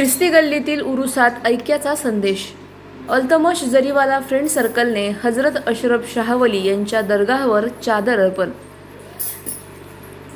ख्रिस्ती गल्लीतील उरुसात ऐक्याचा संदेश. अल्तमश जरीवाला फ्रेंड सर्कलने हजरत अशरफ शाहवली यांच्या दर्गावर चादर अर्पण.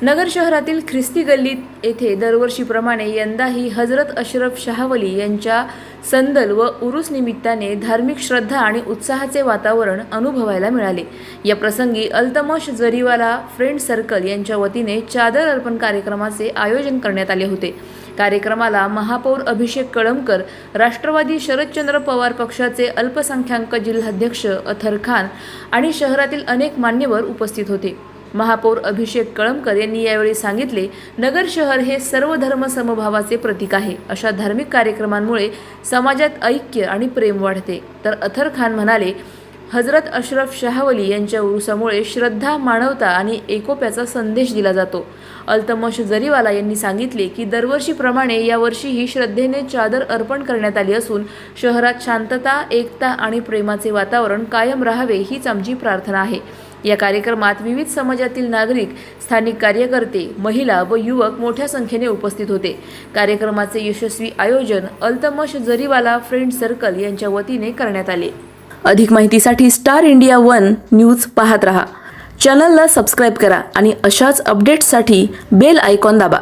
नगर शहरातील ख्रिस्ती गल्लीत येथे दरवर्षीप्रमाणे यंदाही हजरत अशरफ शाहवली यांच्या संदल व उरुस निमित्ताने धार्मिक श्रद्धा आणि उत्साहाचे वातावरण अनुभवायला मिळाले. या प्रसंगी अल्तमश जरीवाला फ्रेंड सर्कल यांच्या वतीने चादर अर्पण कार्यक्रमाचे आयोजन करण्यात आले होते. कार्यक्रमाला महापौर अभिषेक कळमकर राष्ट्रवादी शरदचंद्र पवार पक्षाचे अल्पसंख्याक जिल्हाध्यक्ष अथर खान आणि शहरातील अनेक मान्यवर उपस्थित होते. महापौर अभिषेक कळमकर यांनी यावेळी सांगितले नगर शहर हे सर्व धर्म समभावाचे प्रतीक आहे. अशा धार्मिक कार्यक्रमांमुळे समाजात ऐक्य आणि प्रेम वाढते. तर अथर खान म्हणाले हजरत अशरफ शाहवली यांच्या उरुसामुळे श्रद्धा मानवता आणि एकोप्याचा संदेश दिला जातो. अल्तमश जरीवाला यांनी सांगितले की दरवर्षीप्रमाणे यावर्षीही श्रद्धेने चादर अर्पण करण्यात आली असून शहरात शांतता एकता आणि प्रेमाचे वातावरण कायम राहावे हीच आमची प्रार्थना आहे. या कार्यक्रमात विविध समाजातील नागरिक स्थानिक कार्यकर्ते महिला व युवक मोठ्या संख्येने उपस्थित होते. कार्यक्रमाचे यशस्वी आयोजन अल्तमश जरीवाला फ्रेंड सर्कल यांच्या वतीने करण्यात आले. अधिक माहितीसाठी स्टार इंडिया वन न्यूज पाहत रहा. चॅनलला सबस्क्राईब करा आणि अशाच अपडेट्ससाठी बेल आयकॉन दाबा.